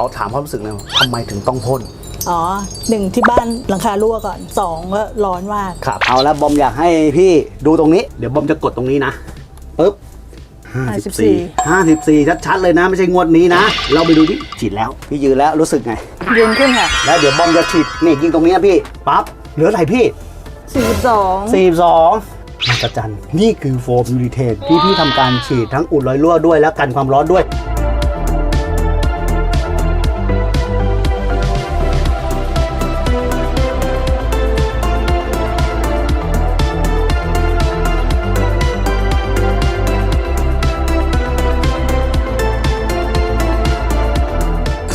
เขาถามความรู้สึกเลยว่าทำไมถึงต้องพ่นอ๋อหนึ่งที่บ้านหลังคารั่วก่อนสองก็ร้อนมาก ครับเอาแล้วบอมอยากให้พี่ดูตรงนี้ เดี๋ยวบอมจะกดตรงนี้นะปึ๊บ54 54 ชัดๆเลยนะ ไม่ใช่งวดนี้นะ เราไปดูที่ฉีดแล้ว พี่ยืนแล้วรู้สึกไงเย็นขึ้นค่ะ แล้วเดี๋ยวบอมจะฉีดนี่ยิงตรงนี้นะพี่ปั๊บเหลืออะไรพี่ 42 42มหัศจรรย์นี่คือโฟมยูริเทนที่พี่ทำการฉีดทั้งอุดรอยรั่วด้วยและกันความร้อนด้วย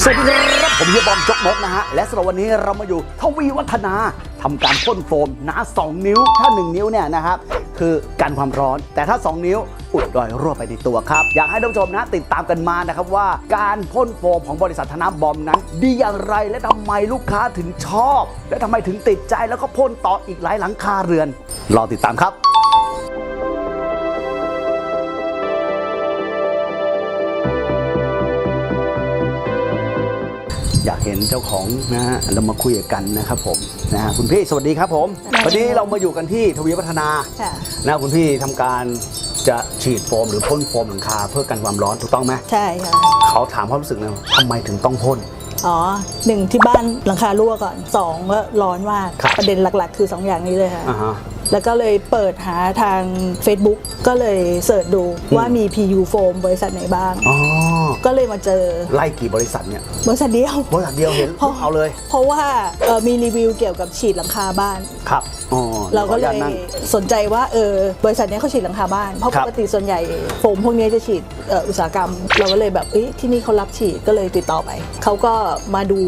สวัสดีครับผมเฮียบอมจกมกนะฮะ และสำหรับวันนี้เรามาอยู่ทวีวัฒนาทำการพ่นโฟมหนา2 นิ้ว ถ้า 1 นิ้วเนี่ยนะครับ คือกันความร้อน แต่ถ้า 2 นิ้วอุดรอยรั่วไปในตัวครับ อยากให้ท่านผู้ชมนะติดตามกันมานะครับว่าการพ่นโฟมของบริษัทธนาบอมนั้น ดีอย่างไรและทำไมลูกค้าถึงชอบ และทำไมถึงติดใจแล้วก็พ่นต่ออีกหลายหลังคาเรือน รอติดตามครับ เห็นเจ้าของนะฮะเรามาคุยกันนะครับผมนะฮะคุณพี่สวัสดีครับผมสวัสดีวันนี้เรามาอยู่กันที่ทวีวัฒนาค่ะ นะคุณพี่ทำการจะฉีดโฟมหรือพ่นโฟมหลังคาเพื่อกันความร้อนถูกต้องไหมใช่ค่ะ เขาถามความรู้สึกเลยว่าทำไมถึงต้องพ่น อ๋อหนึ่งที่บ้านหลังคารั่วก่อนสองก็ร้อนมากครับประเด็นหลัก ๆ คือ2อย่างนี้เลยค่ะ อ่าฮะ แล้วก็เลยเปิดหาทาง Facebook ก็เลยเสิร์ชดูว่ามี PU Foam บริษัทไหนบ้าง อ๋อก็เลยมาเจอไล่กี่บริษัทเนี่ยบริษัทเดียว บริษัทเดียวเห็นเพราะเอาเลยเพราะว่าเอ่อมีรีวิวเกี่ยวกับฉีดหลังคาบ้าน ครับอ๋อเราก็เลขออนุญยนั่ง สนใจว่าเออบริษัทเนี้ยเขาฉีดหลังคาบ้าน เพราะครัปบ กติส่วนใหญ่โฟมพวกเนี้ยจะฉีดเอ่ออุตสาหกรรม เราก็เลยแบบเอ้ยที่นี่เขารับฉีดก็เลยติดต่อไป เขาก็มาดู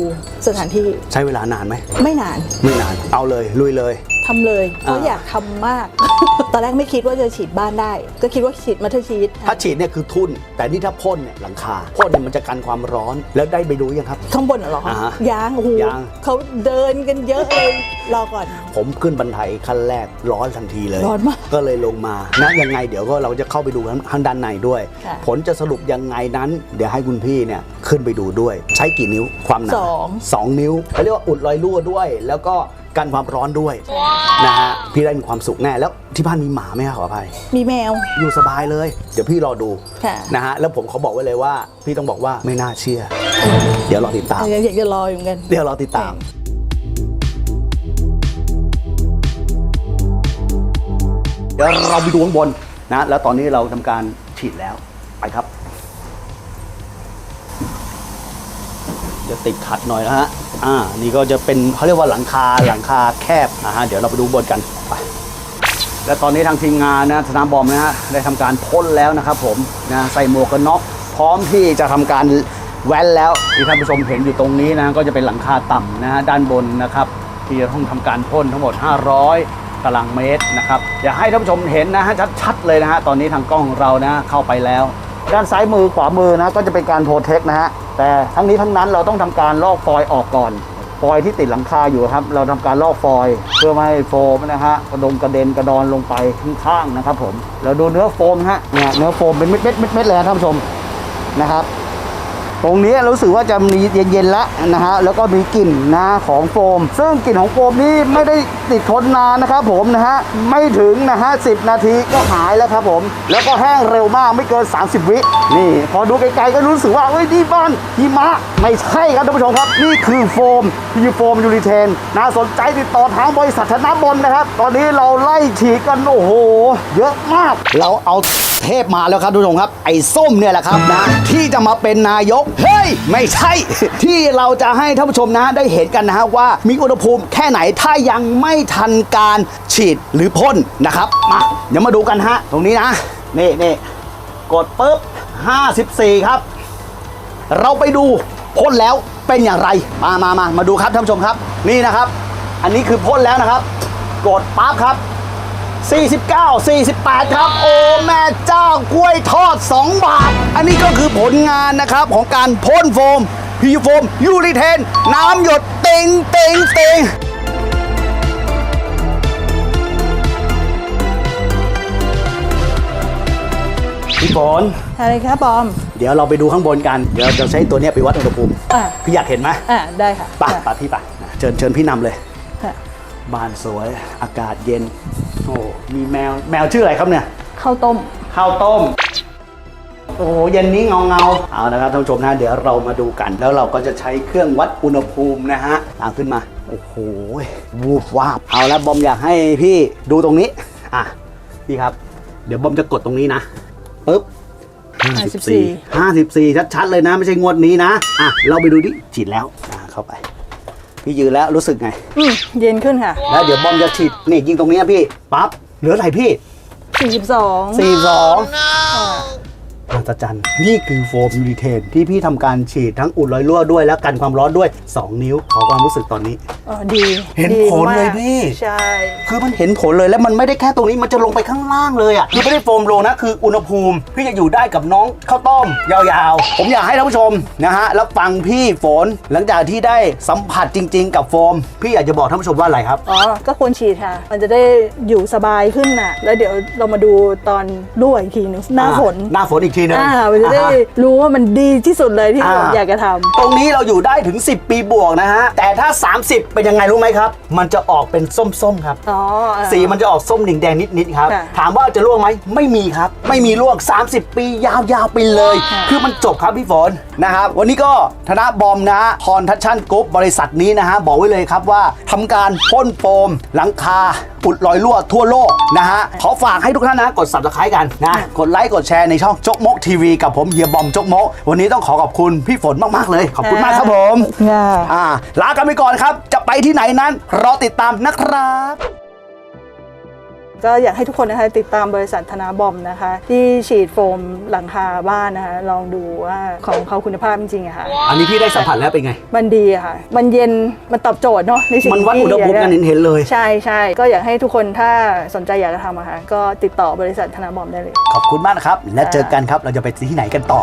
สถานที่ใช้เวลานานไหมไม่นาน ไม่นานเอาเลยลุยเลย ทำเลยเพราะอ่าอยากทำมาก ตอนแรกไม่คิดว่าจะฉีดบ้านได้ ก็คิดว่าฉีดมาเทอร์ชีตถ้าฉีดเนี่ยคือทุ่น แต่นี่ถ้าพ่นเนี่ยหลังคาพ่นเนี่ยมันจะกันความร้อนแล้วได้ไปดูยังครับ ข้างบนเหรออ่าฮะยางโอ้โหยางเขาเดินกันเยอะเลยรอก่อน ผมขึ้นบันไดขั้นแรกร้อนทันทีเลยร้อนมากก็เลยลงมานะยังไงเดี๋ยวก็เราจะเข้าไปดูข้างด้านในด้วยค่ะผลจะสรุปยังไงนั้น เดี๋ยวให้คุณพี่เนี่ยขึ้นไปดูด้วย ใช้กี่นิ้วความหนาสองสองนิ้วเขาเรียกว่าอุดรอยรั่วด้วย แล้วก็ กันความร้อนด้วยนะฮะพี่ได้มีความสุขแน่แล้วที่บ้านมีหมาไหมครับขออภัย มีแมว อยู่สบายเลย เดี๋ยวพี่รอดูค่ะนะฮะแล้วผมเขาบอกไว้เลยว่า พี่ต้องบอกว่าไม่น่าเชื่อ เดี๋ยวรอติดตามเอออยากจะรออยู่เหมือนกัน เดี๋ยวรอติดตามเดี๋ยวเราไปดูข้างบนนะ แล้วตอนนี้เราทำการฉีดแล้วไปครับ จะติดขัดหน่อยนะฮะ อ่านี่ก็จะเป็นเขาเรียกว่าหลังคาหลังคาแคบนะฮะเดี๋ยวเราไปดูบนกันไปและตอนนี้ทางทีมงานนะสนามบอมนะฮะได้ทำการพ่นแล้วนะครับผมนะใส่หมวกกันน็อกพร้อมที่จะทำการแว้นแล้วที่ท่านผู้ชมเห็นอยู่ตรงนี้นะก็จะเป็นหลังคาต่ำนะฮะด้านบนนะครับที่จะต้องทำการพ่นทั้งหมด 500ตารางเมตรนะครับอยากให้ท่านผู้ชมเห็นนะฮะชัดๆเลยนะฮะตอนนี้ทางกล้องของเรานะเข้าไปแล้ว ด้านซ้ายมือขวามือนะก็จะเป็นการโปรเทคนะฮะ แต่ทั้งนี้ทั้งนั้นเราต้องทำการลอกฟอยล์ออกก่อน ฟอยล์ที่ติดหลังคาอยู่ครับ เราทำการลอกฟอยล์เพื่อไม่ให้โฟมนะฮะกระดงกระเด็นกระดอนลงไปข้างๆนะครับผมเราดูเนื้อโฟมฮะเนี่ยเนื้อโฟมเป็นเม็ดเม็ดเม็ดเม็ดเลยท่านผู้ชมนะครับ ตรงนี้รู้สึกว่าจะมีเย็นๆแล้วนะฮะแล้วก็มีกลิ่นนะของโฟม ซึ่งกลิ่นของโฟมนี้ไม่ได้ติดทนนานนะครับผมนะฮะไม่ถึงนะฮะสินาทีก็หายแล้วครับผม แล้วก็แห้งเร็วมากไม่เกิน 30 วินี่ พอดูไกลๆก็รู้สึกว่าเอ้ยนี่บ้านหิมะไม่ใช่ครับท่านผู้ชมครับ นี่คือโฟมพีโฟมยูริเทนน่าสนใจติดต่อทางบริษัทธนบนนะครับ ตอนนี้เราไล่ฉีดกันโอ้โห เยอะมาก เราเอาเทพมาแล้วครับทุกท่านครับ ไอ้ส้มเนี่ยแหละครับนะที่จะมาเป็นนายกเฮ้ย ไม่ใช่ ที่เราจะให้ท่านผู้ชมนะได้เห็นกันนะฮะว่ามีอุณหภูมิแค่ไหนถ้ายังไม่ทันการฉีดหรือพ่นนะครับมาเดี๋ยวมาดูกันฮะ ตรงนี้นะ นี่นี่กดปุ๊บ 54 ครับ เราไปดูพ่นแล้วเป็นอย่างไร มามามามาดูครับท่านผู้ชมครับ นี่นะครับ อันนี้คือพ่นแล้วนะครับ กดปั๊บครับ 49 48 ครับ โอ้แม่เจ้ากล้วยทอด 2 บาท อันนี้ก็คือผลงานนะครับของการพ่นโฟมพีโฟม ยูริเทน น้ำหยดเต็งเต็งเต็งพี่ฝนอะไรครับบอม เดี๋ยวเราไปดูข้างบนกัน เดี๋ยวเราใช้ตัวเนี้ยไปวัดอุณหภูมิ อ่าพี่อยากเห็นไหมอ่าได้ค่ะไป่ะป่ะพี่ป่ะเชิญเชิญพี่นำเลย ค่ะ บ้านสวย อากาศเย็น โอ้มีแมวแมวชื่ออะไรครับเนี่ยข้าวต้มข้าวต้ม โอ้โหเย็นนี้เงาเงาๆเอานะครับท่านผู้ชมนะเดี๋ยวเรามาดูกัน แล้วเราก็จะใช้เครื่องวัดอุณหภูมินะฮะตามขึ้นมา โอ้โหวูบวาบเอาแล้วบอมอยากให้พี่ดูตรงนี้ อะ พี่ครับ เดี๋ยวบอมจะกดตรงนี้นะปึ๊บ54 54 ชัดๆเลยนะ ไม่ใช่งวดนี้นะ อะ เราไปดูดิฉีดแล้วอะเข้าไป พี่ยืนแล้วรู้สึกไง อืมเย็นขึ้นค่ะ แล้วเดี๋ยวบอมจะฉีดนี่ยิงตรงนี้พี่ปั๊บเหลืออะไหรพี่สี่สิบสองสี่สิบสอง ปราศจันนี่คือโฟมยูริเทนที่พี่ทำการฉีดทั้งอุดรอยรั่วด้วยและกันความร้อนด้วย 2 นิ้ว ขอความรู้สึกตอนนี้เดีเห็นดีผลเลยพี่ ใช่ คือมันเห็นผลเลยและมันไม่ได้แค่ตรงนี้มันจะลงไปข้างล่างเลยอะคือไม่ได้โฟมโรลนะคืออุณหภูมิ พี่จะอยู่ได้กับน้องข้าวต้มยาวๆ ผมอยากให้ท่านผู้ชมนะฮะแล้วฟังพี่ฝนหลังจากที่ได้สัมผัสจริง ๆ กับโฟม พี่อยากจะบอกท่านผู้ชมว่าอะไรครับ อ๋อ ก็ควรฉีดค่ะ มันจะได้อยู่สบายขึ้นน่ะ แล้วเดี๋ยวเรามาดูตอนรั่วอีกทีหนึงหน้าฝน หน้าฝนอีกทีหนึงอ่ามันจะได้อ่าฮะรู้ว่ามันดีที่สุดเลยที่อ่าผมอยากจะทำ ตรงนี้เราอยู่ได้ถึง 10 ปีบวกนะฮะ แต่ถ้า 30 เป็นยังไงรู้ไหมครับ มันจะออกเป็นส้มๆครับ อ๋ออ่าสีมันจะออกส้มแดงๆนิดๆครับ ค่ะถามว่าจะร่วงไหมไม่มีครับ ไม่มีร่วง 30 ปียาวๆไปเลย ค่ะคือมันจบครับพี่ฝนนะครับวันนี้ก็ธนบอมนะฮะพรทัชชั่นกรุ๊ปบริษัทนี้นะฮะบอกไว้เลยครับว่าทำการพ่นโฟมหลังคา อุดรอยรั่วทั่วโลกนะฮะขอฝากให้ทุกท่านนะ กด subscribe กันนะ กดไลค์กดแชร์ในช่องจกมกทีวีกับผมเฮียบอมจกมก วันนี้ต้องขอขอบคุณพี่ฝนมากๆเลย ขอบคุณมากครับผมค่ะอ่าลากันไปก่อนครับ จะไปที่ไหนนั้นรอติดตามนะครับ ก็อยากให้ทุกคนนะคะติดตามบริษัทธนาบอมนะคะ ที่ฉีดโฟมหลังคาบ้านนะคะ ลองดูว่าของเขาคุณภาพจริงๆอะค่ะอันนี้พี่ได้สัมผัสแล้วเป็นไง มันดีอะค่ะ มันเย็นมันตอบโจทย์เนาะในสิ่งมันวัดที่อุณหภูมิกันอยาจะเห็นๆเลย ใช่ใช่ก็อยากให้ทุกคนถ้าสนใจอยากจะทำอะค่ะก็ติดต่อบริษัทธนาบอมได้เลย ขอบคุณมากนะครับ และเจอกันครับเราจะไปที่ไหนกันต่อ